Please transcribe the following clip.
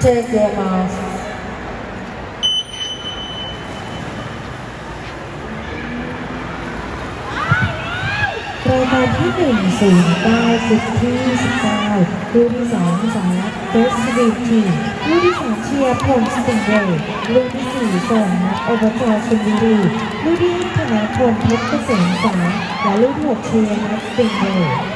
Take them off. รายการที่109สิศูนย์ที่สิลูกที่สองสาเฟสบีทีลูกที่สเชียร์พลสติงเดย์ลูกที่ส่สองนัดโอบจชลบุรีลูกที่5ธนาพลเพชรเกษมสารและลูกที่6เชียร์นัดสติงเดย์